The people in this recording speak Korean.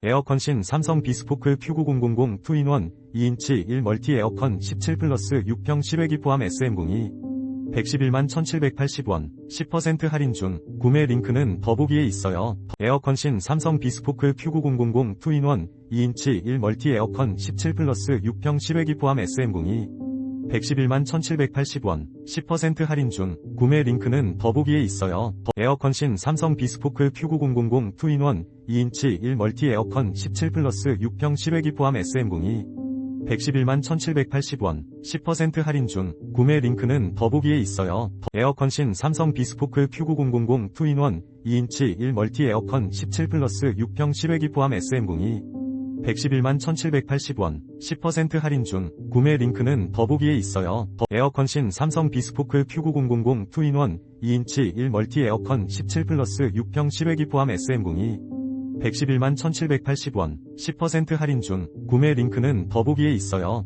에어컨신 삼성 비스포크 Q9000 2인원 2인치 1 멀티 에어컨 17 플러스 6평 실외기 포함 SM02 111만 1780원 10% 할인 중 구매 링크는 더보기에 있어요. 에어컨신 삼성 비스포크 Q9000 2인원 2인치 1 멀티 에어컨 17 플러스 6평 실외기 포함 SM02 111만 1780원 10% 할인 중 구매 링크는 더보기에 있어요. 에어컨신 삼성 비스포크 Q9000 2인원 2인치 1 멀티 에어컨 17 플러스 6평 실외기 포함 SM02 111만 1780원 10% 할인 중 구매 링크는 더보기에 있어요. 에어컨신 삼성 비스포크 Q9000 2인원 2인치 1 멀티 에어컨 17 플러스 6평 실외기 포함 SM02 111만 1780원 10% 할인 중 구매 링크는 더보기에 있어요. 에어컨신 삼성 비스포크 Q9000 2인원 2인치 1 멀티 에어컨 17 플러스 6평 실외기 포함 SM02 111만 1780원 10% 할인 중 구매 링크는 더보기에 있어요.